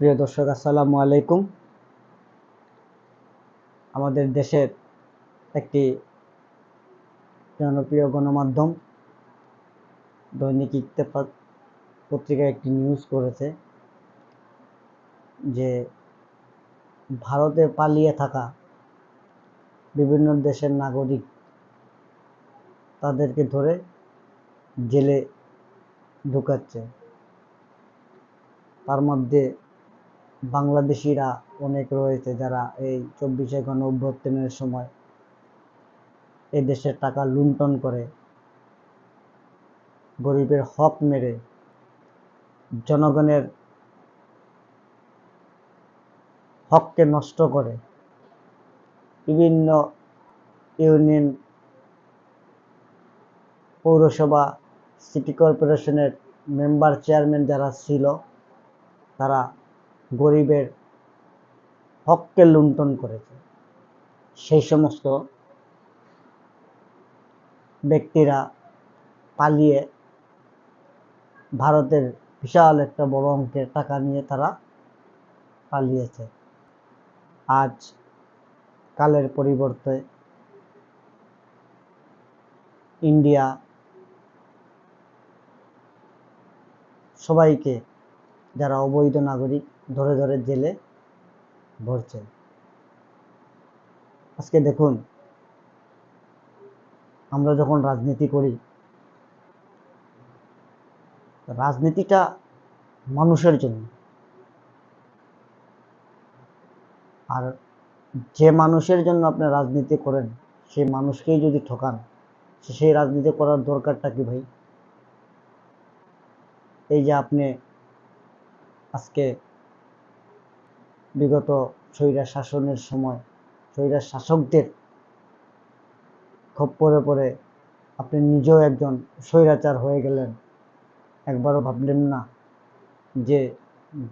প্রিয় দর্শক, আসসালামু আলাইকুম। আমাদের দেশের একটি জনপ্রিয় গণমাধ্যম দৈনিক ইত্তেফাক পত্রিকায় একটি নিউজ করেছে যে ভারতে পালিয়ে থাকা বিভিন্ন দেশের নাগরিক তাদেরকে ধরে জেলে ঢুকাচ্ছে। তার মধ্যে বাংলাদেশিরা অনেক রয়েছে যারা এই চব্বিশে গণ অভ্যর্থনের সময় এই দেশের টাকা লুণ্ঠন করে, গরিবের হক মেরে, জনগণের হককে নষ্ট করে বিভিন্ন ইউনিয়ন পৌরসভা, সিটি কর্পোরেশনের মেম্বার চেয়ারম্যান যারা ছিল, তারা গরিবের হককে লুণ্ঠন করেছে। সেই সমস্ত ব্যক্তিরা পালিয়ে ভারতের বিশাল একটা বড় অঙ্কের টাকা নিয়ে তারা পালিয়েছে। আজ কালের পরিবর্তে ইন্ডিয়া সবাইকে, যারা অবৈধ নাগরিক ধরে ধরে জেলে ভরছে আজকে দেখুন, আমরা যখন রাজনীতি করি, রাজনীতিটা মানুষের জন্য। আর যে মানুষের জন্য আপনি রাজনীতি করেন সেই মানুষকেই যদি ঠকান সেই রাজনীতি করার দরকারটা কি ভাই? এই যে আপনি আজকে বিগত স্বৈরা শাসনের সময় স্বৈরা শাসকদের খপ্পরে পরে আপনি নিজেও একজন স্বৈরাচার হয়ে গেলেন। একবারও ভাবলেন না যে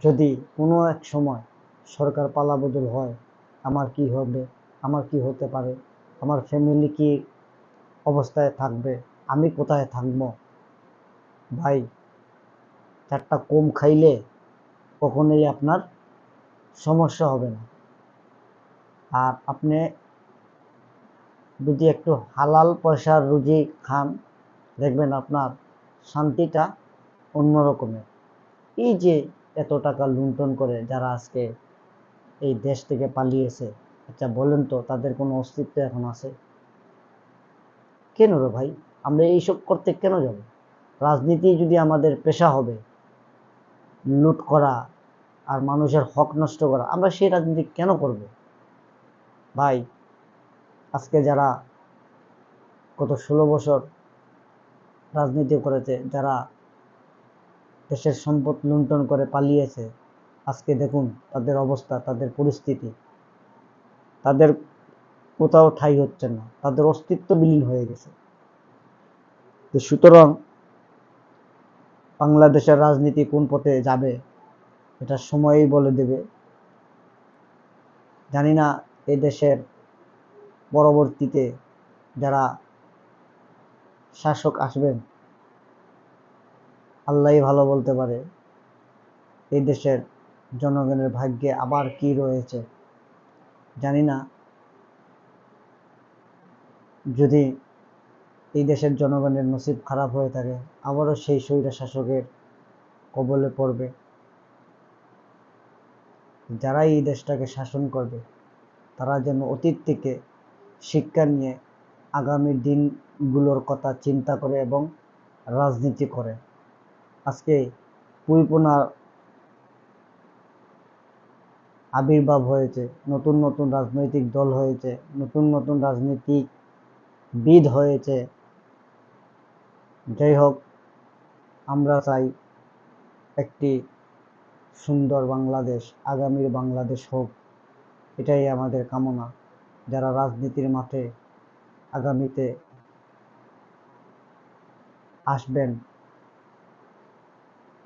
যদি কোনো এক সময় সরকার পালাবদল হয়, আমার কি হবে, আমার কি হতে পারে, আমার ফ্যামিলি কি অবস্থায় থাকবে, আমি কোথায় থাকব? ভাই, চারটা কম খাইলে কখনোই আপনার সমস্যা হবে না। আর আপনি যদি একটু হালাল পয়সার রুজি খান, দেখবেন আপনার শান্তিটা অন্য রকমের এই যে এত টাকা লুণ্ঠন করে যারা আজকে এই দেশ থেকে পালিয়েছে আচ্ছা বলেন তো তাদের কোনো অস্তিত্ব এখন আছে? কেন রে ভাই? আমরা এইসব করতে কেন যাব? রাজনীতি যদি আমাদের পেশা হবে, লুট করা আর মানুষের হক নষ্ট করা, আমরা সেই রাজনীতি কেন করব? ভাই, আজকে যারা গত ষোলো বছর রাজনীতি করেছে, যারা দেশের সম্পদ লুণ্ঠন করে পালিয়েছে, আজকে দেখুন তাদের অবস্থা, তাদের পরিস্থিতি। তাদের কোথাও ঠাই হচ্ছে না, তাদের অস্তিত্ব বিলীন হয়ে গেছে। তো সুতরাং বাংলাদেশের রাজনীতি কোন পথে যাবে? এটা সময়ই বলে দেবে। জানি না এই দেশের পরবর্তীতে যারা শাসক আসবেন আল্লাহ ভালো বলতে পারে এই দেশের জনগণের ভাগ্যে আবার কি রয়েছে। জানি না যদি এই দেশের জনগণের নসিব খারাপ হয়ে থাকে, আবারও সেই স্বৈরা শাসকের কবলে পড়বে। যারাই এই দেশটাকে শাসন করবে, তারা যেন অতীত থেকে শিক্ষা নিয়ে আগামী দিনগুলোর কথা চিন্তা করে এবং রাজনীতি করে। আজকে পুইপোনার আবির্ভাব হয়েছে, নতুন নতুন রাজনৈতিক দল হয়েছে, নতুন নতুন রাজনীতিক বিদ হয়েছে। যাই হোক, আমরা চাই একটি সুন্দর বাংলাদেশ, আগামীর বাংলাদেশ হোক, এটাই আমাদের কামনা। যারা রাজনীতির মাঠে আগামীতে আসবেন,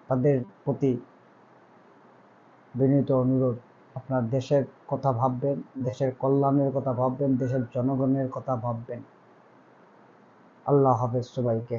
তাদের প্রতি বিনীত অনুরোধ, আপনার দেশের কথা ভাববেন, দেশের কল্যাণের কথা ভাববেন, দেশের জনগণের কথা ভাববেন। আল্লাহ হাফেজ সবাইকে।